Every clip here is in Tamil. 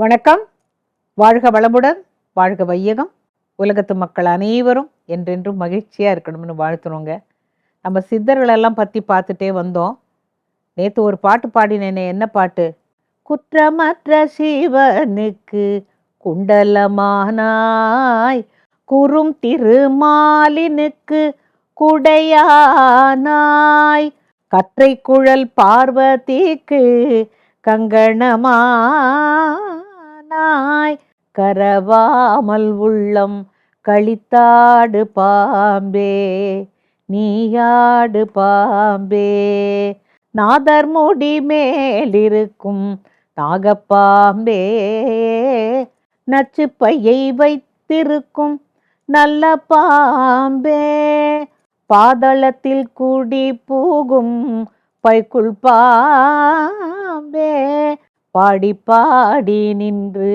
வணக்கம். வாழ்க வளமுடன் வாழ்க வையகம். உலகத்து மக்கள் அனைவரும் என்றென்றும் மகிழ்ச்சியாக இருக்கணும்னு வாழ்த்துறோங்க. நம்ம சித்தர்களெல்லாம் பற்றி பார்த்துட்டே வந்தோம். நேற்று ஒரு பாட்டு பாடினேனே என்ன பாட்டு? குற்றமற்ற சிவனுக்கு குண்டலமானாய் குறும் திருமாலினுக்கு குடையானாய். கற்றை குழல் பார்வதிக்கு கண்ணாய் கரவாமல் உள்ளம் கழித்தாடு பாம்பே நீயாடு பாம்பே. நாதர் முடி மேலிருக்கும் நாகப்பாம்பே நச்சு பையை வைத்திருக்கும் நல்ல பாம்பே. பாதளத்தில் கூடி பூகும் பைக்குள் பாம்பே. பாடி பாடி நின்று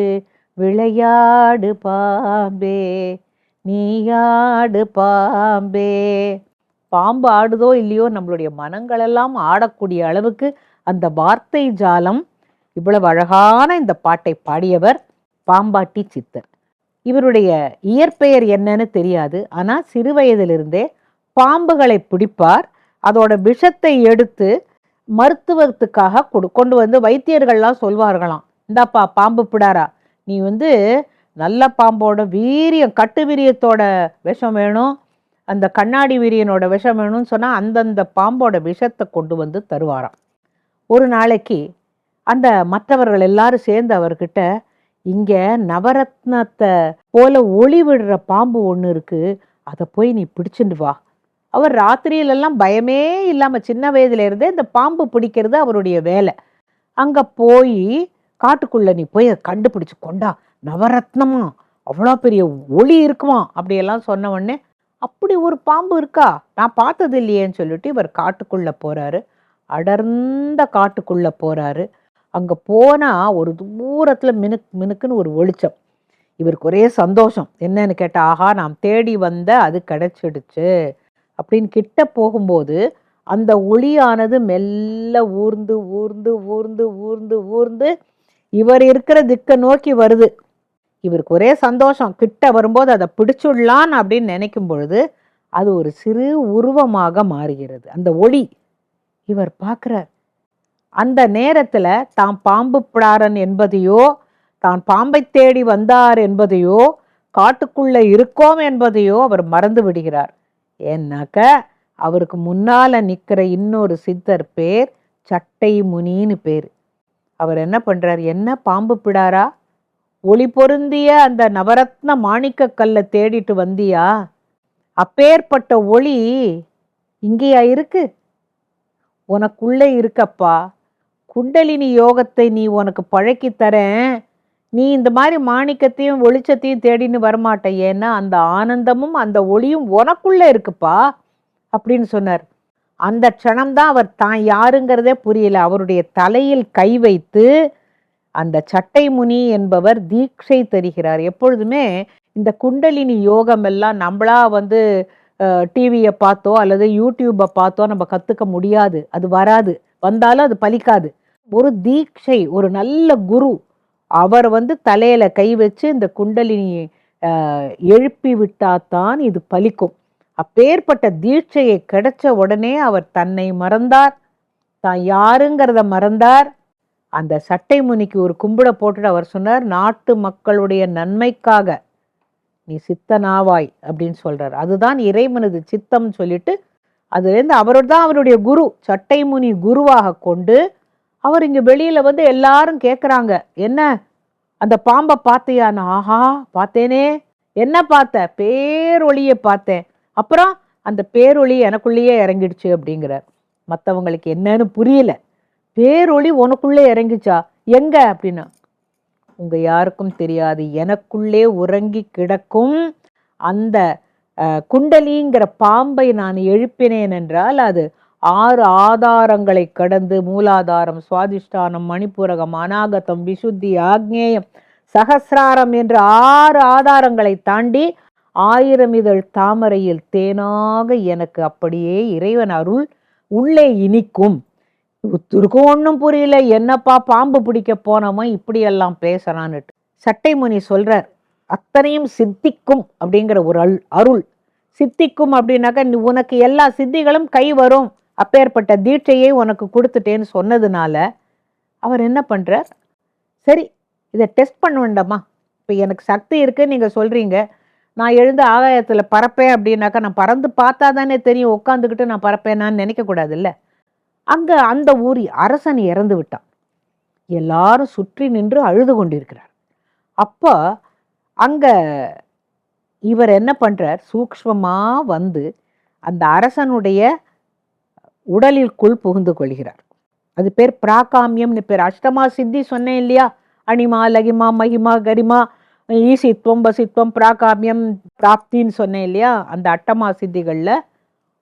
விளையாடு பாம்பே நீயாடு பாம்பே. பாம்பு ஆடுதோ இல்லையோ நம்மளுடைய மனங்களெல்லாம் ஆடக்கூடிய அளவுக்கு அந்த வார்த்தை ஜாலம் இவ்வளவு அழகான இந்த பாட்டை பாடியவர் பாம்பாட்டி சித்தர் இவருடைய இயற்பெயர் என்னன்னு தெரியாது ஆனால் சிறு வயதிலிருந்தே பாம்புகளை பிடிப்பார். அதோட விஷத்தை எடுத்து மருத்துவத்துக்காக கொடு கொண்டு வந்து வைத்தியர்கள்லாம் சொல்வார்களாம். இந்தாப்பா பாம்பு பிடாரா? நீ வந்து நல்ல பாம்போட வீரியம் கட்டு வீரியத்தோட விஷம் வேணும். அந்த கண்ணாடி வீரியனோட விஷம் வேணும்னு சொன்னால் அந்தந்த பாம்போட விஷத்தை கொண்டு வந்து தருவாராம். ஒரு நாளைக்கு அந்த மற்றவர்கள் எல்லாரும் சேர்ந்து அவர்கிட்ட இங்கே நவரத்னத்தை போல ஒளி விடுற பாம்பு ஒன்று இருக்குது அதை போய் நீ பிடிச்சிட்டு வா. அவர் ராத்திரியிலெல்லாம் பயமே இல்லாமல் சின்ன வயதுல இருந்தே இந்த பாம்பு பிடிக்கிறது அவருடைய வேலை. அங்கே போய் காட்டுக்குள்ளே நீ போய் கண்டுபிடிச்சி கண்டுபிடிச்சு கொண்டா. நவரத்னமா? அவ்வளோ பெரிய ஒளி இருக்குமா? அப்படியெல்லாம் சொன்ன உடனே அப்படி ஒரு பாம்பு இருக்கா? நான் பார்த்தது இல்லையேன்னு சொல்லிட்டு இவர் காட்டுக்குள்ளே போகிறாரு அடர்ந்த காட்டுக்குள்ளே போகிறாரு அங்கே போனால் ஒரு தூரத்தில் மினுக் மினுக்குன்னு ஒரு வெளிச்சம். இவருக்கு ஒரே சந்தோஷம். என்னன்னு கேட்டால் ஆஹா நாம் தேடி வந்த அது கிடச்சிடுச்சு. அப்படின்னு கிட்ட போகும்போது அந்த ஒளியானது மெல்ல ஊர்ந்து ஊர்ந்து ஊர்ந்து ஊர்ந்து ஊர்ந்து இவர் இருக்கிற திக்கை நோக்கி வருது. இவருக்கு ஒரே சந்தோஷம். கிட்ட வரும்போது அதை பிடிச்சுடலான் அப்படின்னு நினைக்கும் பொழுது அது ஒரு சிறு உருவமாக மாறுகிறது. அந்த ஒளி இவர் பார்க்குறார். அந்த நேரத்தில் தான் பாம்பு பிடாரன் என்பதையோ தான் பாம்பை தேடி வந்தார் என்பதையோ காட்டுக்குள்ளே இருக்கோம் என்பதையோ அவர் மறந்து விடுகிறார். ஏன்னாக்க அவருக்கு முன்னால் நிற்கிற இன்னொரு சித்தர் பேர் சட்டை முனின்னு பேர். அவர் என்ன பண்ணுறார் என்ன பாம்பு பிடாரா? ஒளி பொருந்திய அந்த நவரத்ன மாணிக்க கல்லை தேடிட்டு வந்தியா? அப்பேற்பட்ட ஒளி இங்கேயா இருக்கு? உனக்குள்ளே இருக்கப்பா. குண்டலினி யோகத்தை நீ உனக்கு பழக்கி தரேன். நீ இந்த மாதிரி மாணிக்கத்தையும் வெளிச்சத்தையும் தேடின்னு வரமாட்ட ஏன்னா அந்த ஆனந்தமும் அந்த ஒளியும் உனக்குள்ளே இருக்குப்பா அப்படின்னு சொன்னார். அந்த க்ஷணம்தான் அவர் தான் யாருங்கிறதே புரியல. அவருடைய தலையில் கை வைத்து அந்த சட்டை முனி என்பவர் தீட்சை தருகிறார். எப்பொழுதுமே இந்த குண்டலினி யோகம் எல்லாம் நம்மளா வந்து டிவியை பார்த்தோ அல்லது யூடியூப்பை பார்த்தோ நம்ம கற்றுக்க முடியாது. அது வராது. வந்தாலும் அது பலிக்காது. ஒரு தீட்சை ஒரு நல்ல குரு அவர் வந்து தலையில கை வச்சு இந்த குண்டலினி எழுப்பி விட்டாதான் இது பலிக்கும். அப்பேற்பட்ட தீட்சையை கிடைச்ச உடனே அவர் தன்னை மறந்தார். தான் யாருங்கிறத மறந்தார். அந்த சட்டை முனிக்கு ஒரு கும்பிட போட்டுட்டு அவர் சொன்னார் நாட்டு மக்களுடைய நன்மைக்காக நீ சித்தனாவாய் அப்படின்னு சொல்றார். அதுதான் இறைவனது சித்தம் சொல்லிட்டு அதுலேருந்து அவரோட தான் அவருடைய குரு சட்டை முனி குருவாக கொண்டு அவர் இங்க வெளியில வந்து எல்லாரும் கேட்குறாங்க என்ன? அந்த பாம்பை பார்த்தியான்னு? ஆஹா பார்த்தேனே. என்ன பார்த்த? பேரொளியை பார்த்தேன். அப்புறம்? அந்த பேரொளி எனக்குள்ளேயே இறங்கிடுச்சு அப்படிங்கிறார். மற்றவங்களுக்கு என்னன்னு புரியல. பேரொளி உனக்குள்ளே இறங்கிச்சா? எங்க? அப்படின்னா. உங்க யாருக்கும் தெரியாது. எனக்குள்ளே உறங்கி கிடக்கும் அந்த குண்டலிங்கிற பாம்பை நான் எழுப்பினேன் என்றால் அது ஆறு ஆதாரங்களை கடந்து மூலாதாரம் சுவாதிஷ்டானம் மணிப்பூரகம் அநாகதம் விசுத்தி ஆக்னேயம் சகசிராரம் என்று ஆறு ஆதாரங்களை தாண்டி ஆயிரம் இதழ் தாமரையில் தேனாக எனக்கு அப்படியே இறைவன் அருள் உள்ளே இனிக்கும். உத்திருக்கும் ஒன்றும் புரியல என்னப்பா பாம்பு பிடிக்க போனவன் இப்படியெல்லாம் பேசுறான்னுட்டு. சட்டைமுனி சொல்றார் அத்தனையும் சித்திக்கும் அப்படிங்கிற ஒரு அல் அருள். சித்திக்கும் அப்படின்னாக்கா உனக்கு எல்லா சித்திகளும் கை வரும். அப்பேற்பட்ட தீட்சையை உனக்கு கொடுத்துட்டேன்னு சொன்னதுனால அவர் என்ன பண்ணுறார் சரி இதை டெஸ்ட் பண்ண வேண்டாமா? இப்போ எனக்கு சக்தி இருக்குன்னு நீங்கள் சொல்கிறீங்க நான் எழுந்து ஆகாயத்தில் பறப்பேன் அப்படின்னாக்கா நான் பறந்து பார்த்தா தானே தெரியும். உட்காந்துக்கிட்டு நான் பறப்பேனான்னு நினைக்கக்கூடாதுல்ல. அங்கே அந்த ஊரி அரசன் இறந்து விட்டான். எல்லாரும் சுற்றி நின்று அழுது கொண்டிருக்கிறார். அப்போ அங்கே இவர் என்ன பண்ணுறார் சூக்ஷ்மமாக வந்து அந்த அரசனுடைய உடலிற்குள் புகுந்து கொள்கிறார். அது பேர் பிராகாமியம்னு பேர். அஷ்டமா சித்தி சொன்னேன் இல்லையா? அனிமா லகிமா மகிமா கரிமா ஈசித்வம் வசித்வம் பிராகாமியம் பிராப்தின்னு சொன்னேன் இல்லையா? அந்த அட்டமா சித்திகளில்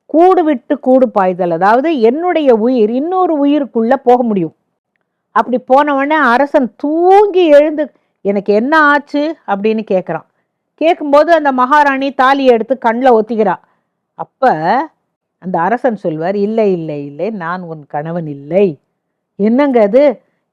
கூடு விட்டு கூடு பாய்தல். அதாவது என்னுடைய உயிர் இன்னொரு உயிருக்குள்ள போக முடியும். அப்படி போனவொடனே அரசன் தூங்கி எழுந்து எனக்கு என்ன ஆச்சு? அப்படின்னு கேட்குறான் கேட்கும்போது அந்த மகாராணி தாலியை எடுத்து கண்ணில் ஒத்திக்கிறா. அப்போ அந்த அரசன் சொல்வார் இல்லை இல்லை இல்லை நான் உன் கணவன் இல்லை. என்னங்க அது?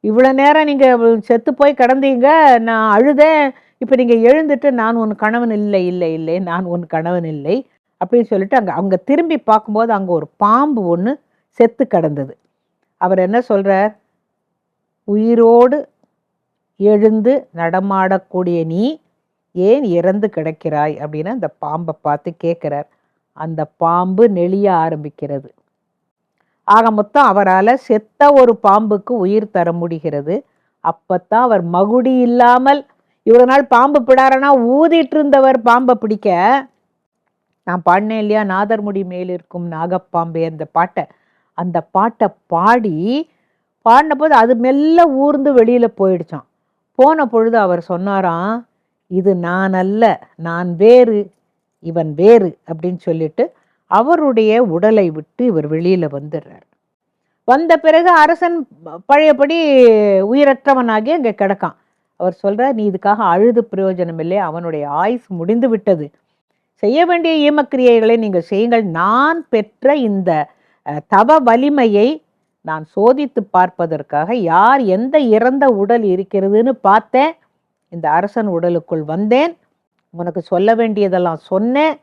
இவ்வளோ நேரம் நீங்கள் செத்து போய் கிடந்தீங்க நான் அழுதேன் இப்போ நீங்கள் எழுந்துட்டு நான் உன் கணவன் இல்லை இல்லை இல்லை நான் உன் கணவன் இல்லை அப்படின்னு சொல்லிட்டு அங்கே அங்கே திரும்பி பார்க்கும்போது அங்கே ஒரு பாம்பு ஒன்று செத்து கிடந்தது. அவர் என்ன சொல்கிறார் உயிரோடு எழுந்து நடமாடக்கூடிய நீ ஏன் இறந்து கிடக்கிறாய்? அப்படின்னு அந்த பாம்பை பார்த்து கேட்குறார். அந்த பாம்பு நெளிய ஆரம்பிக்கிறது. ஆக மொத்தம் அவரால் செத்த ஒரு பாம்புக்கு உயிர் தர முடிகிறது. அப்பத்தான் அவர் மகுடி இல்லாமல் இவ்வளோ நாள் பாம்பு பிடாரனா ஊதிட்டு இருந்தவர் பாம்பை பிடிக்க. நான் பாடினேன் இல்லையா? நாதர்முடி மேலிருக்கும் நாகப்பாம்பே அந்த பாட்டை. அந்த பாட்டை பாடி பாடின போது அது மெல்ல ஊர்ந்து வெளியில் போயிடுச்சான் போன பொழுது அவர் சொன்னாராம் இது நான் அல்ல நான் வேறு. இவன் வேறு அப்படின்னு சொல்லிட்டு அவருடைய உடலை விட்டு இவர் வெளியில வந்துடுறார். வந்த பிறகு அரசன் பழையபடி உயிரற்றவனாகி அங்கே கிடக்கான். அவர் சொல்கிறார் நீ இதுக்காக அழுது பிரயோஜனம் இல்லை அவனுடைய ஆயுஸ் முடிந்து விட்டது. செய்ய வேண்டிய ஈமக்கிரியைகளை நீங்கள் செய்யுங்கள். நான் பெற்ற இந்த தவ வலிமையை நான் சோதித்து பார்ப்பதற்காக யார் எந்த இறந்த உடல் இருக்கிறதுன்னு பார்த்தேன். இந்த அரசன் உடலுக்குள் வந்தேன். உனக்கு சொல்ல வேண்டியதெல்லாம் சொன்னேன்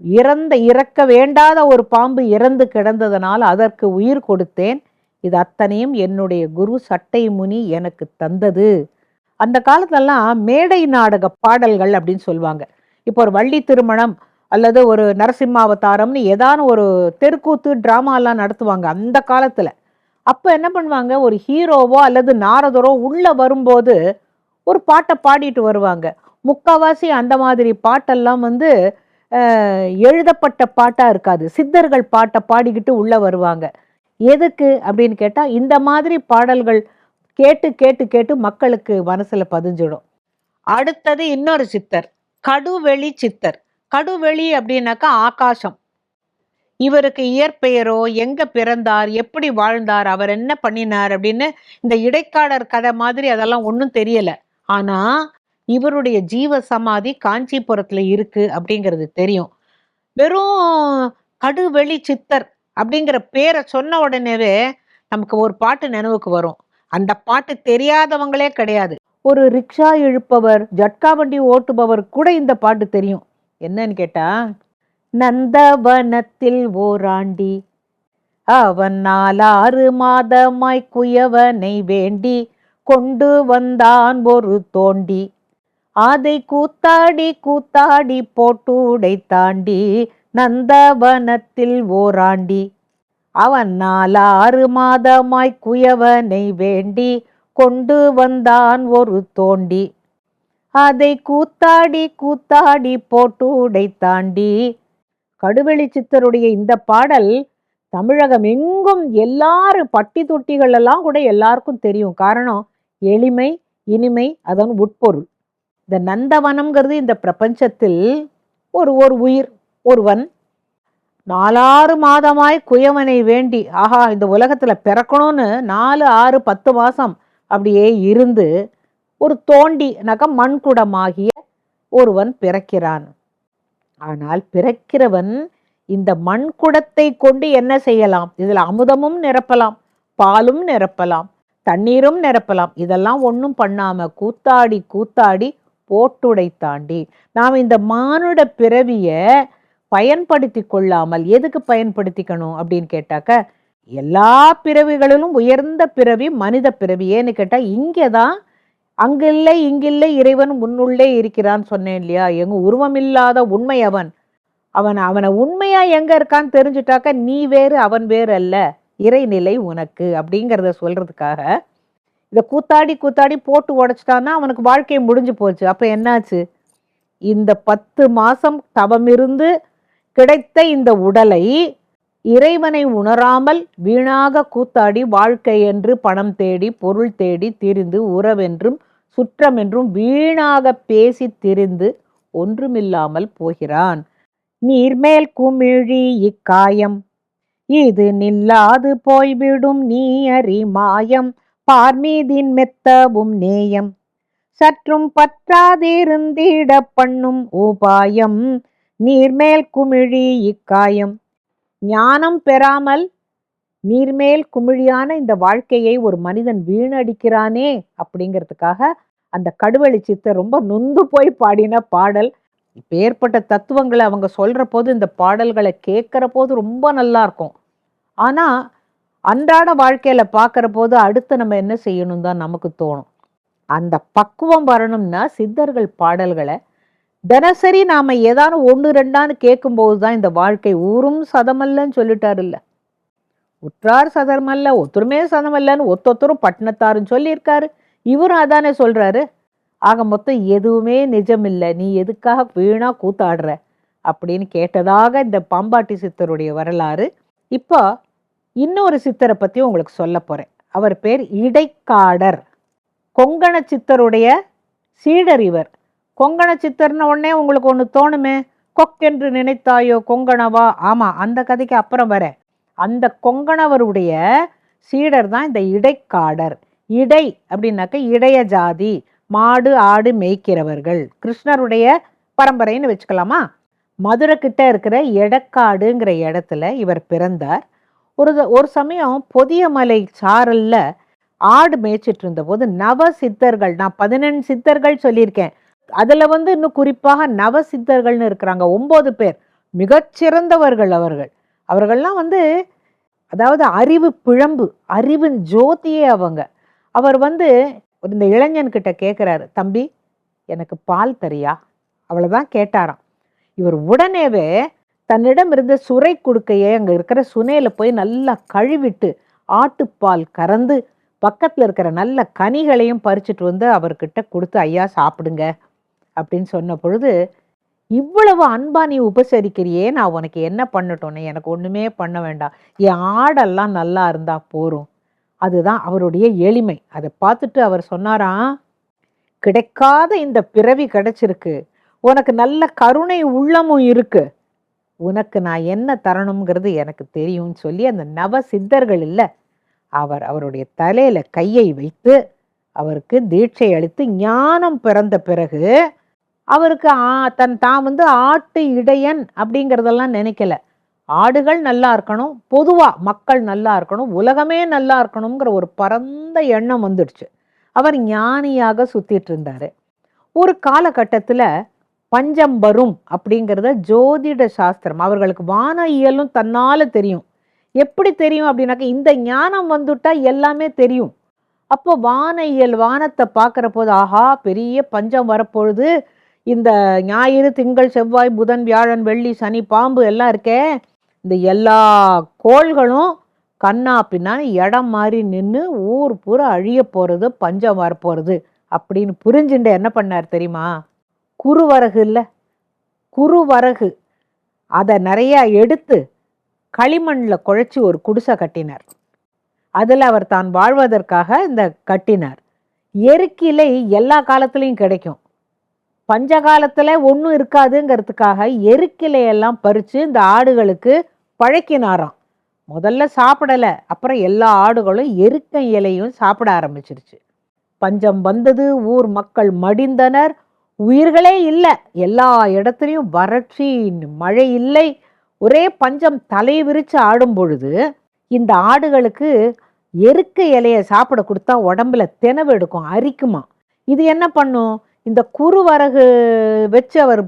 இறந்த இறக்க வேண்டாத ஒரு பாம்பு இறந்து கிடந்ததனால் அதற்கு உயிர் கொடுத்தேன். இது அத்தனையும் என்னுடைய குரு சட்டை முனி எனக்கு தந்தது. அந்த காலத்திலலாம் மேடை நாடக பாடல்கள் அப்படின்னு சொல்லுவாங்க. இப்போ ஒரு வள்ளி திருமணம் அல்லது ஒரு நரசிம்மாவதாரம்னு ஏதான ஒரு தெருக்கூத்து ட்ராமாலாம் நடத்துவாங்க அந்த காலத்தில். அப்போ என்ன பண்ணுவாங்க? ஒரு ஹீரோவோ அல்லது நாரதரோ உள்ளே வரும்போது ஒரு பாட்டை பாடிட்டு வருவாங்க. முக்காவாசி அந்த மாதிரி பாட்டெல்லாம் வந்து எழுதப்பட்ட பாட்டாக இருக்காது. சித்தர்கள் பாட்டை பாடிக்கிட்டு உள்ளே வருவாங்க. எதுக்கு அப்படின்னு கேட்டால் இந்த மாதிரி பாடல்கள் கேட்டு கேட்டு கேட்டு மக்களுக்கு மனசில் பதிஞ்சிடும். அடுத்தது இன்னொரு சித்தர் கடுவெளி சித்தர். கடுவெளி அப்படின்னாக்கா ஆகாசம். இவருக்கு இயற்பெயரோ எங்க பிறந்தார் எப்படி வாழ்ந்தார் அவர் என்ன பண்ணினார் அப்படின்னு இந்த இடைக்காடர் கதை மாதிரி அதெல்லாம் ஒன்றும் தெரியல. ஆனா இவருடைய ஜீவ சமாதி காஞ்சிபுரத்துல இருக்கு அப்படிங்கிறது தெரியும். வெறும் கடுவெளி சித்தர் அப்படிங்கிற பேரை சொன்ன உடனேவே நமக்கு ஒரு பாட்டு நினைவுக்கு வரும். அந்த பாட்டு தெரியாதவங்களே கிடையாது. ஒரு ரிக்ஷா இழுப்பவர் ஜட்கா வண்டி ஓட்டுபவர் கூட இந்த பாட்டு தெரியும். என்னன்னு கேட்டா நந்தவனத்தில் ஓராண்டி அவன் நாலாறு மாதமாய் குயவனை வேண்டி கொண்டு வந்தான் ஒரு தோண்டி அதை கூத்தாடி கூத்தாடி போட்டூடை தாண்டி நந்தவனத்தில் ஓராண்டி. அவன் நாலாறு மாதமாய் குயவனை வேண்டி கொண்டு வந்தான் ஒரு தோண்டி. அதை கூத்தாடி கூத்தாடி போட்டூடை தாண்டி. கடுவெளி சித்தருடைய இந்த பாடல் தமிழகம் எங்கும் எல்லாரு பட்டி தொட்டிகள் எல்லாம் கூட எல்லாருக்கும் தெரியும். காரணம் எளிமை இனிமை அதன் உட்பொருள். இந்த நந்தவனம்ங்கிறது இந்த பிரபஞ்சத்தில் ஒரு ஒரு உயிர் ஒருவன். நாலாறு மாதமாய் குயவனை வேண்டி ஆஹா இந்த உலகத்தில் பிறக்கணும்னு நாலு ஆறு பத்து மாதம் அப்படியே இருந்து ஒரு தோண்டினாக்கா மண்குடமாகிய ஒருவன் பிறக்கிறான். ஆனால் பிறக்கிறவன் இந்த மண்குடத்தை கொண்டு என்ன செய்யலாம்? இதில் அமுதமும் நிரப்பலாம் பாலும் நிரப்பலாம் தண்ணீரும் நிரப்பலாம். இதெல்லாம் ஒன்றும் பண்ணாமல் கூத்தாடி கூத்தாடி போட்டுடை தாண்டி நாம் இந்த மானுட பிறவியை பயன்படுத்தி கொள்ளாமல் எதுக்கு பயன்படுத்திக்கணும் அப்படின்னு கேட்டாக்க எல்லா பிறவிகளிலும் உயர்ந்த பிறவி மனித பிறவி. ஏன்னு கேட்டால் இங்கே தான் அங்கில்லை இங்கில்லை இறைவன் உன்னுள்ளே இருக்கிறான் சொன்னேன் இல்லையா? எங்க உருவமில்லாத உண்மை அவன். அவன் அவனை உண்மையா எங்க இருக்கான்னு தெரிஞ்சுட்டாக்க நீ வேறு அவன் வேறு அல்ல. இறைநிலை உனக்கு அப்படிங்கிறத சொல்றதுக்காக இதை கூத்தாடி கூத்தாடி போட்டு உடைச்சிட்டான்னா அவனுக்கு வாழ்க்கை முடிஞ்சு போச்சு. அப்போ என்னாச்சு? இந்த பத்து மாதம் தவமிருந்து கிடைத்த இந்த உடலை இறைவனை உணராமல் வீணாக கூத்தாடி வாழ்க்கை என்று பணம் தேடி பொருள் தேடி திரிந்து உறவென்றும் சுற்றமென்றும் வீணாக பேசி திரிந்து ஒன்றுமில்லாமல் போகிறான். நீர்மேல் குமிழி இக்காயம். இது நில்லாது போய்விடும் நீ அறி மாயம். பார்மீதின் மெத்தவும் நேயம். சற்றும் பற்றாதிருந்திட பண்ணும் உபாயம் நீர்மேல் குமிழி இக்காயம். ஞானம் பெறாமல் நீர்மேல் குமிழியான இந்த வாழ்க்கையை ஒரு மனிதன் வீணடிக்கிறானே அப்படிங்கிறதுக்காக அந்த கடுவழி சித்தர் ரொம்ப நொந்து போய் பாடின பாடல். இப்போ ஏற்பட்ட தத்துவங்களை அவங்க சொல்கிற போது இந்த பாடல்களை கேட்குற போது ரொம்ப நல்லா இருக்கும். ஆனால் அன்றாட வாழ்க்கையில் பார்க்குற போது அடுத்து நம்ம என்ன செய்யணும் தான் நமக்கு தோணும். அந்த பக்குவம் வரணும்னா சித்தர்கள் பாடல்களை தினசரி நாம் ஏதானும் ஒன்று ரெண்டான்னு கேட்கும்போது தான் இந்த வாழ்க்கை ஊரும் சதமல்லன்னு சொல்லிட்டாரு உற்றார் சதமல்ல ஒத்துருமே சதமல்லன்னு ஒத்தொத்தரும் பட்டினத்தாருன்னு சொல்லியிருக்காரு. இவரும் அதானே சொல்கிறாரு ஆக மொத்தம் எதுவுமே நிஜமில்லை. நீ எதுக்காக வீணாக கூத்தாடுற? அப்படின்னு கேட்டதாக இந்த பாம்பாட்டி சித்தருடைய வரலாறு. இப்போ இன்னொரு சித்தரை பற்றி உங்களுக்கு சொல்ல போகிறேன் அவர் பேர் இடைக்காடர். கொங்கண சித்தருடைய சீடர் இவர். கொங்கண சித்தர்னு உடனே உங்களுக்கு ஒன்று தோணுமே? கொக்கென்று நினைத்தாயோ கொங்கணவா? ஆமாம் அந்த கதைக்கு அப்புறம் வர. அந்த கொங்கணவருடைய சீடர் தான் இந்த இடைக்காடர். இடை அப்படின்னாக்க இடைய ஜாதி மாடு ஆடு மேய்க்கிறவர்கள். கிருஷ்ணருடைய பரம்பரைன்னு வச்சுக்கலாமா? மதுரை கிட்ட இருக்கிற எடக்காடுங்கிற இடத்துல இவர் பிறந்தார். ஒரு ஒரு சமயம் பொதியமலை சாரல்ல ஆடு மேய்ச்சிட்டு இருந்தபோது நவ சித்தர்கள் நான் பதினெண்டு சித்தர்கள் சொல்லியிருக்கேன். அதில் வந்து இன்னும் குறிப்பாக நவ சித்தர்கள்னு இருக்கிறாங்க ஒம்பது பேர். மிகச்சிறந்தவர்கள் அவர்கள். அவர்கள்லாம் வந்து அதாவது அறிவு பிழம்பு அறிவின் ஜோதியே அவங்க. அவர் வந்து இந்த இளைஞன்கிட்ட கேட்குறாரு தம்பி எனக்கு பால் தரியா? அவ்வளோதான் கேட்டாராம். இவர் உடனேவே தன்னிடம் இருந்த சுரை குடுக்கையை அங்கே இருக்கிற சுனையில போய் நல்லா கழுவிட்டு ஆட்டுப்பால் கறந்து பக்கத்தில் இருக்கிற நல்ல கனிகளையும் பறிச்சுட்டு வந்து அவர்கிட்ட கொடுத்து ஐயா சாப்பிடுங்க. அப்படின்னு சொன்ன பொழுது இவ்வளவு அன்பா நீ உபசரிக்கிறியே நான் உனக்கு என்ன பண்ணட்டோன்னு எனக்கு ஒன்றுமே பண்ண வேண்டாம். என் ஆடெல்லாம் நல்லா இருந்தா போரும் அதுதான் அவருடைய எளிமை. அதை பார்த்துட்டு அவர் சொன்னாராம் கிடைக்காத இந்த பிறவி கிடைச்சிருக்கு. உனக்கு நல்ல கருணை உள்ளமும் இருக்குது உனக்கு நான் என்ன தரணுங்கிறது எனக்கு தெரியும்னு சொல்லி அந்த நவ சித்தர்கள் இல்லை. அவர் அவருடைய தலையில கையை வைத்து அவருக்கு தீட்சை அளித்து ஞானம் பிறந்த பிறகு அவருக்கு ஆ- தன் தான் வந்து ஆட்டு இடையன் அப்படிங்கிறதெல்லாம் நினைக்கல. ஆடுகள் நல்லா இருக்கணும் பொதுவாக மக்கள் நல்லா இருக்கணும் உலகமே நல்லா இருக்கணுங்கிற ஒரு பரந்த எண்ணம் வந்துடுச்சு. அவர் ஞானியாக சுத்திட்டு இருந்தாரு. ஒரு காலகட்டத்தில் பஞ்சம் வரும் அப்படிங்கிறத ஜோதிட சாஸ்திரம் அவர்களுக்கு வான இயலும் தன்னால் தெரியும். எப்படி தெரியும் அப்படின்னாக்க இந்த ஞானம் வந்துட்டா எல்லாமே தெரியும். அப்போ வான இயல் வானத்தை பார்க்குற போது ஆஹா பெரிய பஞ்சம் வரப்பொழுது இந்த ஞாயிறு திங்கள் செவ்வாய் புதன் வியாழன் வெள்ளி சனி பாம்பு எல்லாம் இருக்கே இந்த எல்லா கோள்களும் கண்ணா பின்னான்னு இடம் மாறி நின்று ஊர் பூரா அழிய போகிறது பஞ்சம் வரப்போகிறது அப்படின்னு புரிஞ்சுட்டு என்ன பண்ணார் தெரியுமா? குறுவரகு இல்லை. குறுவரகு. அதை நிறையா எடுத்து களிமண்ணில் குழைச்சி ஒரு குடிசை கட்டினார். அதில் அவர் தான் வாழ்வதற்காக இந்த கட்டினார். எருக்கிலை எல்லா காலத்துலேயும் கிடைக்கும். பஞ்ச காலத்தில் ஒன்றும் இருக்காதுங்கிறதுக்காக எருக்கிலையெல்லாம் பறித்து இந்த ஆடுகளுக்கு பழக்கினாராம். முதல்ல சாப்பிடலை அப்புறம் எல்லா ஆடுகளும் எருக்க இலையும் சாப்பிட ஆரம்பிச்சிருச்சு. பஞ்சம் வந்தது ஊர் மக்கள் மடிந்தனர் உயிர்களே இல்லை. எல்லா இடத்துலையும் வறட்சி மழை இல்லை. ஒரே பஞ்சம் தலை விரித்து ஆடும் பொழுது இந்த ஆடுகளுக்கு எருக்க இலையை சாப்பிட கொடுத்தா உடம்புல தினவு எடுக்கும் அரிக்குமா. இது என்ன பண்ணும்? இந்த குறுவரகு வச்சு அவர்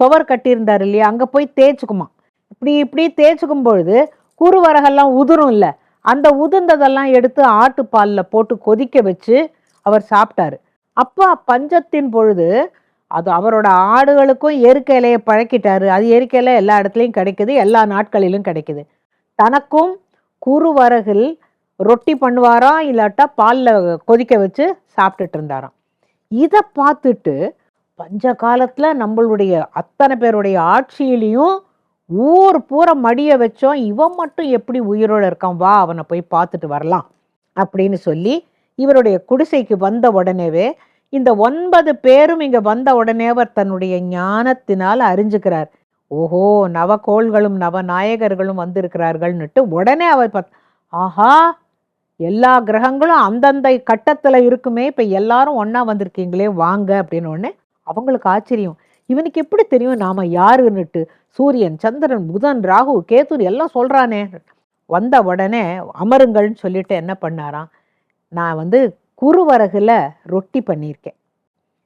சுவர் கட்டியிருந்தார் இல்லையா? அங்கே போய் தேய்ச்சிக்குமா. இப்படி இப்படி தேய்ச்சிக்கும் பொழுது குறுவரகெல்லாம் உதிரும் இல்லை. அந்த உதிர்ந்ததெல்லாம் எடுத்து ஆட்டுப்பாலில் போட்டு கொதிக்க வச்சு அவர் சாப்பிட்டாரு. அப்போ பஞ்சத்தின் பொழுது அது அவரோட ஆடுகளுக்கும் எருக்க இலையை பழக்கிட்டாரு. அது எருக்க இலை எல்லா இடத்துலையும் கிடைக்குது எல்லா நாட்களிலும் கிடைக்குது. தனக்கும் குறுவரகில் ரொட்டி பண்ணுவாராம் இல்லாட்டா பாலில் கொதிக்க வச்சு சாப்பிட்டுட்டு இருந்தாராம். இதை பார்த்துட்டு பஞ்ச காலத்தில் நம்மளுடைய அத்தனை பேருடைய ஆட்சியிலையும் ஊர் பூரா மடிய வச்சோம் இவன் மட்டும் எப்படி உயிரோடு இருக்கான் வா அவனை போய் பார்த்துட்டு வரலாம் அப்படின்னு சொல்லி இவருடைய குடிசைக்கு வந்த உடனேவே இந்த ஒன்பது பேரும் இங்க வந்த உடனே அவர் தன்னுடைய ஞானத்தினால் அறிஞ்சுக்கிறார். ஓஹோ நவகோள்களும் நவநாயகர்களும் வந்திருக்கிறார்கள்னுட்டு உடனே அவர் பத் ஆஹா எல்லா கிரகங்களும் அந்தந்த கட்டத்தில் இருக்குமே இப்போ எல்லாரும் ஒன்றா வந்திருக்கீங்களே வாங்க அப்படின்னு ஒன்று அவங்களுக்கு ஆச்சரியம். இவனுக்கு எப்படி தெரியும் நாம யாருன்னுட்டு? சூரியன் சந்திரன் புதன் ராகு கேது எல்லாம் சொல்கிறானே வந்த உடனே அமருங்கள்னு சொல்லிட்டு என்ன பண்ணாராம்? நான் வந்து குறுவரகுல ரொட்டி பண்ணியிருக்கேன்.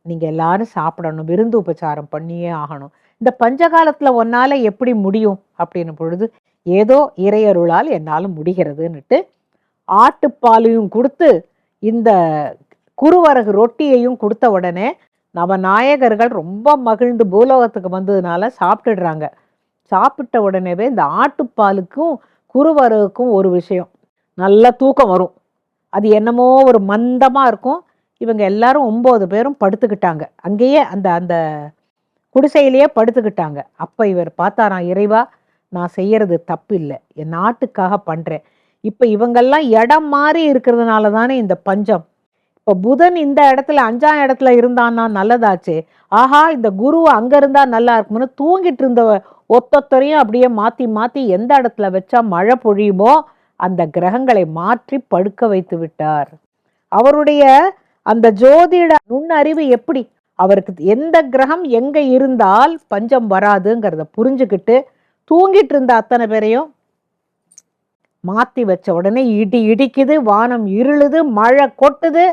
நீங்கள் எல்லாரும் சாப்பிடணும் விருந்து உபச்சாரம் பண்ணியே ஆகணும். இந்த பஞ்சகாலத்தில் ஒன்னால் எப்படி முடியும்? அப்படின்னும் பொழுது ஏதோ இறையருளால் என்னால் முடிகிறதுன்னுட்டு ஆட்டுப்பாலையும் கொடுத்து இந்த குறுவரகு ரொட்டியையும் கொடுத்த உடனே நம்ம நாயகர்கள் ரொம்ப மகிழ்ந்து பூலோகத்துக்கு வந்ததுனால சாப்பிட்டுடுறாங்க. சாப்பிட்ட உடனேவே இந்த ஆட்டுப்பாலுக்கும் குறுவரகுக்கும் ஒரு விஷயம் நல்ல தூக்கம் வரும். அது என்னமோ ஒரு மந்தமாக இருக்கும். இவங்க எல்லாரும் ஒம்பது பேரும் படுத்துக்கிட்டாங்க. அங்கேயே அந்த அந்த குடிசையிலேயே படுத்துக்கிட்டாங்க. அப்போ இவர் பார்த்தாராம் இறைவா நான் செய்கிறது தப்பு இல்லை என் நாட்டுக்காக பண்ணுறேன் இப்போ இவங்கெல்லாம் இடம் மாறி இருக்கிறதுனால தானே இந்த பஞ்சம். இப்போ புதன் இந்த இடத்துல அஞ்சாம் இடத்துல இருந்தான்னா நல்லதாச்சு. ஆஹா இந்த குரு அங்கே இருந்தால் நல்லா இருக்கும்னு தூங்கிட்டு இருந்த ஒத்தொத்தரையும் அப்படியே மாற்றி மாற்றி எந்த இடத்துல வச்சா மழை பொழியுமோ அந்த கிரகங்களை மாற்றி படுக்க வைத்து விட்டார். அவருடைய அந்த ஜோதிட நுண்ணறிவு எப்படி? அவருக்கு எந்த கிரகம் எங்க இருந்தால் பஞ்சம் வராதுங்கிறத புரிஞ்சுக்கிட்டு தூங்கிட்டு இருந்த அத்தனை பேரையும் மாத்தி வச்ச உடனே இடி இடிக்குது வானம் இருளுது மழை கொட்டுது.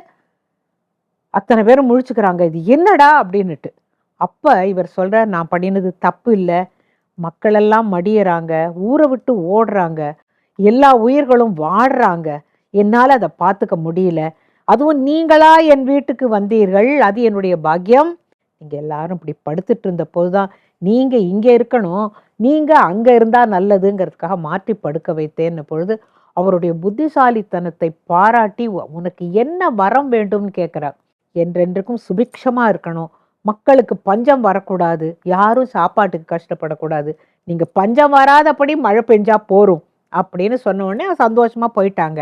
அத்தனை பேரும் முழிச்சுக்கிறாங்க இது என்னடா? அப்படின்னுட்டு. அப்ப இவர் சொல்றார் நான் பண்ணினது தப்பு இல்லை. மக்களெல்லாம் மடியறாங்க ஊரை விட்டு ஓடுறாங்க. எல்லா உயிர்களும் வாடுறாங்க என்னால் அதை பார்த்துக்க முடியல. அதுவும் நீங்களா என் வீட்டுக்கு வந்தீர்கள். அது என்னுடைய பாக்கியம். நீங்கள் எல்லாரும் இப்படி படுத்துட்டு இருந்த போதுதான் நீங்கள் இங்கே இருக்கணும். நீங்கள் அங்கே இருந்தால் நல்லதுங்கிறதுக்காக மாற்றி படுக்க வைத்தேன்னு பொழுது அவருடைய புத்திசாலித்தனத்தை பாராட்டி உனக்கு என்ன வரம் வேண்டும்னு கேட்குறார் என்றென்றைக்கும் சுபிக்ஷமாக இருக்கணும். மக்களுக்கு பஞ்சம் வரக்கூடாது. யாரும் சாப்பாட்டுக்கு கஷ்டப்படக்கூடாது. நீங்கள் பஞ்சம் வராதபடி மழை பெஞ்சா போரும். அப்படின்னு சொன்ன உடனே போயிட்டாங்க.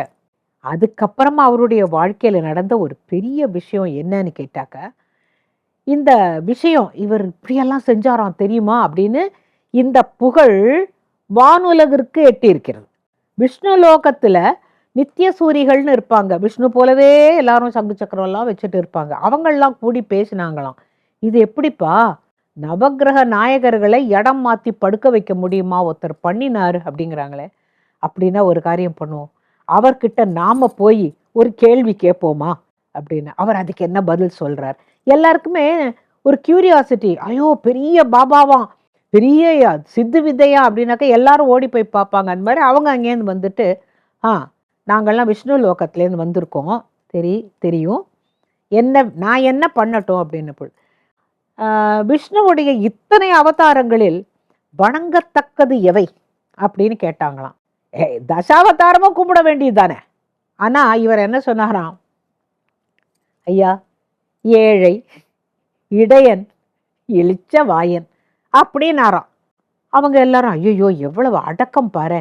அதுக்கப்புறமா அவருடைய வாழ்க்கையில் நடந்த ஒரு பெரிய விஷயம் என்னன்னு கேட்டாக்க இந்த விஷயம் இவர் இப்படியெல்லாம் செஞ்சாராம் தெரியுமா அப்படின்னு இந்த புகழ் வானுலகிற்கு எட்டி இருக்கிறது விஷ்ணு லோகத்தில் நித்திய சூரிகள்னு இருப்பாங்க. விஷ்ணு போலவே எல்லாரும் சங்கு சக்கரம்லாம் வச்சுட்டு இருப்பாங்க. அவங்கெல்லாம் கூடி பேசினாங்களாம். இது எப்படிப்பா? நவக்கிரக நாயகர்களை இடம் மாற்றி படுக்க வைக்க முடியுமா? ஒருத்தர் பண்ணினாரு அப்படிங்கிறாங்களே. அப்படின்னா ஒரு காரியம் பண்ணுவோம். அவர்கிட்ட நாம போய் ஒரு கேள்வி கேட்போமா? அப்படின்னு. அவர் அதுக்கு என்ன பதில் சொல்றார்? எல்லாருக்குமே ஒரு கியூரியாசிட்டி ஐயோ பெரிய பாபாவாம். பெரிய சித்து வித்தையா? அப்படின்னாக்கா எல்லாரும் ஓடி போய் பார்ப்பாங்க. அந்த மாதிரி அவங்க அங்கேருந்து வந்துட்டு ஆ நாங்கள்லாம் விஷ்ணு லோகத்துலேருந்து வந்திருக்கோம். தெரி தெரியும். என்ன நான் என்ன பண்ணட்டும்? அப்படின்னு பொழுது, விஷ்ணுவுடைய இத்தனை அவதாரங்களில் வணங்கத்தக்கது எவை? அப்படின்னு கேட்டாங்களாம். ஏய் தசாவதாரமும் கும்பிட வேண்டியது தானே ஆனால் இவர் என்ன சொன்னாராம்? ஐயா ஏழை இடையன் இழிச்ச வாயன் அப்படின்னாராம். அவங்க எல்லாரும் ஐயோ எவ்வளவு அடக்கம் பாரு.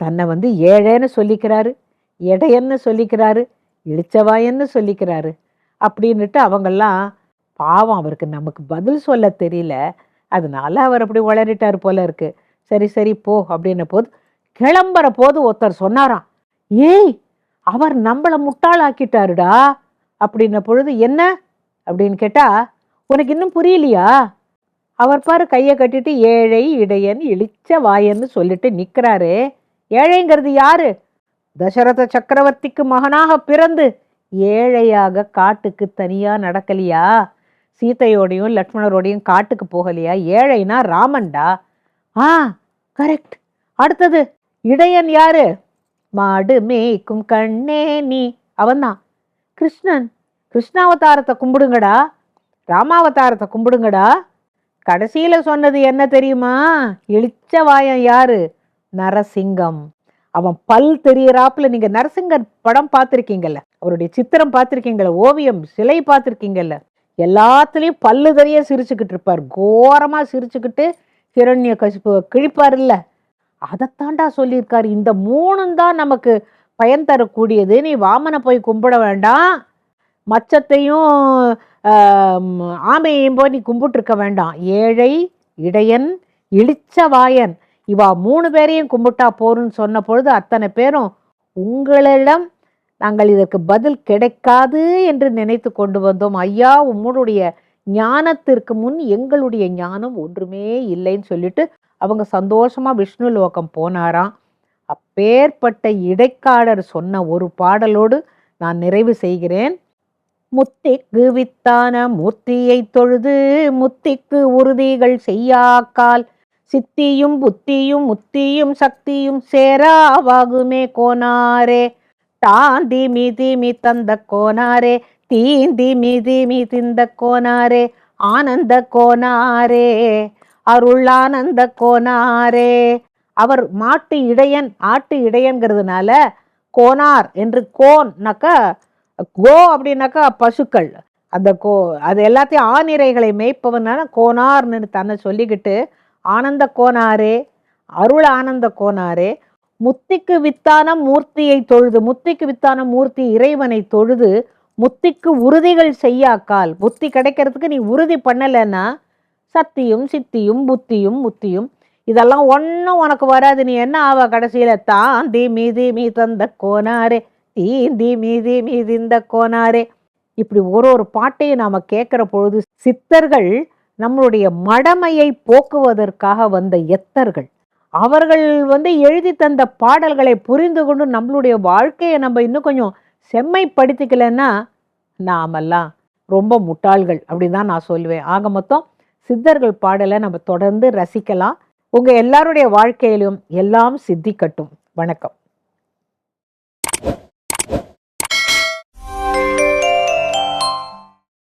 தன்னை வந்து ஏழைன்னு சொல்லிக்கிறாரு இடையன்னு சொல்லிக்கிறாரு இழிச்சவாயன்னு சொல்லிக்கிறாரு அப்படின்னுட்டு அவங்கெல்லாம் பாவம் அவருக்கு நமக்கு பதில் சொல்ல தெரியல. அதனால அவர் அப்படி உளறிட்டார் போல இருக்கு. சரி சரி போ அப்படின்ன போது கிளம்புற போது ஒருத்தர் சொன்னாராம் ஏய் அவர் நம்மளை முட்டாளாக்கிட்டாருடா அப்படின்ன பொழுது என்ன? அப்படின்னு கேட்டா உனக்கு இன்னும் புரியலையா? அவர் பாரு கையை கட்டிட்டு ஏழை இடையன் இளிச்ச வாயன்னு சொல்லிட்டு நிற்கிறாரு ஏழைங்கிறது யாரு? தசரத சக்கரவர்த்திக்கு மகனாக பிறந்து ஏழையாக காட்டுக்கு தனியா நடக்கலையா? சீதையோடையும் லக்ஷ்மணரோடையும் காட்டுக்கு போகலையா? ஏழைனா ராமன்டா. ஆ கரெக்ட். அடுத்தது இடையன் யாரு? மாடு மேய்க்கும் கண்ணே நீ. அவன்தான். கிருஷ்ணன். கிருஷ்ணாவதாரத்தை கும்பிடுங்கடா. ராமாவதாரத்தை கும்பிடுங்கடா. கடைசியில சொன்னது என்ன தெரியுமா? இளிச்ச வாயம் யாரு? நரசிங்கம். அவன் பல் தெரியறாப்புல நீங்க நரசிங்கர் படம் பார்த்துருக்கீங்கல்ல. அவருடைய சித்திரம் பார்த்துருக்கீங்கல்ல. ஓவியம் சிலை பார்த்துருக்கீங்கல்ல. எல்லாத்துலேயும் பல்லு தெரிய சிரிச்சுக்கிட்டு இருப்பார். கோரமா சிரிச்சுக்கிட்டு ஹிரண்ய கசிப்பு கிழிப்பார் இல்லை அதைத்தாண்டா சொல்லியிருக்காரு. இந்த மூணும் தான் நமக்கு பயன் தரக்கூடியது. நீ வாமனை போய் கும்பிட வேண்டாம். மச்சத்தையும் ஆமையையும் போய் நீ கும்பிட்டுருக்க வேண்டாம். ஏழை இடையன் இளிச்சவாயன். இவா மூணு பேரையும் கும்பிட்டா போருன்னு சொன்ன பொழுது அத்தனை பேரும் உங்களிடம் நாங்கள் இதற்கு பதில் கிடைக்காது என்று நினைத்து கொண்டு வந்தோம். ஐயா உம்முடைய ஞானத்திற்கு முன் எங்களுடைய ஞானம் ஒன்றுமே இல்லைன்னு சொல்லிட்டு அவங்க சந்தோஷமா விஷ்ணு லோகம் போனாராம். அப்பேற்பட்ட இடைக்காடர் சொன்ன ஒரு பாடலோடு நான் நிறைவு செய்கிறேன். முத்திக்கு வித்தான மூர்த்தியை தொழுது முத்திக்கு உறுதிகள் செய்யாக்கால் சித்தியும் புத்தியும் முத்தியும் சக்தியும் சேராவாகுமே கோனாரே தாந்தி மீதி மீ தந்த கோனாரே தீந்தி மீதி மீ திந்த கோனாரே ஆனந்த கோனாரே அருள் ஆனந்த கோனாரே. அவர் மாட்டு இடையன் ஆட்டு இடையன்கிறதுனால கோனார் என்று கோன்னாக்கா கோ அப்படின்னாக்கா பசுக்கள். அந்த கோ அது எல்லாத்தையும் ஆநிரைகளை மேய்ப்பவனால கோனார்னு தன்னை சொல்லிக்கிட்டு ஆனந்த கோனாரே அருள் ஆனந்த கோனாரே முத்திக்கு வித்தான மூர்த்தியை தொழுது முத்திக்கு வித்தான மூர்த்தி இறைவனை தொழுது முத்திக்கு உறுதிகள் செய்யாக்கால் புத்தி கிடைக்கிறதுக்கு நீ உறுதி பண்ணலைன்னா சத்தியும் சித்தியும் புத்தியும் முத்தியும் இதெல்லாம் ஒன்றும் உனக்கு வராது. நீ என்ன ஆவ கடைசியில்? தாந்தி மீதி மீ தந்த கோனாரே தீந்தி மீதி மீதிந்த கோனாரே. இப்படி ஒரு ஒரு பாட்டையும் நாம் கேட்குற பொழுது சித்தர்கள் நம்மளுடைய மடமையை போக்குவதற்காக வந்த எத்தர்கள். அவர்கள் வந்து எழுதி தந்த பாடல்களை புரிந்து கொண்டு நம்மளுடைய வாழ்க்கையை நம்ம இன்னும் கொஞ்சம் செம்மைப்படுத்திக்கலைன்னா நாமெல்லாம் ரொம்ப முட்டாள்கள் அப்படிதான் நான் சொல்லுவேன். ஆக மொத்தம் சித்தர்கள் பாடலை நம்ம தொடர்ந்து ரசிக்கலாம். உங்கள் எல்லாருடைய வாழ்க்கையிலும் எல்லாம் சித்திக்கட்டும். வணக்கம்.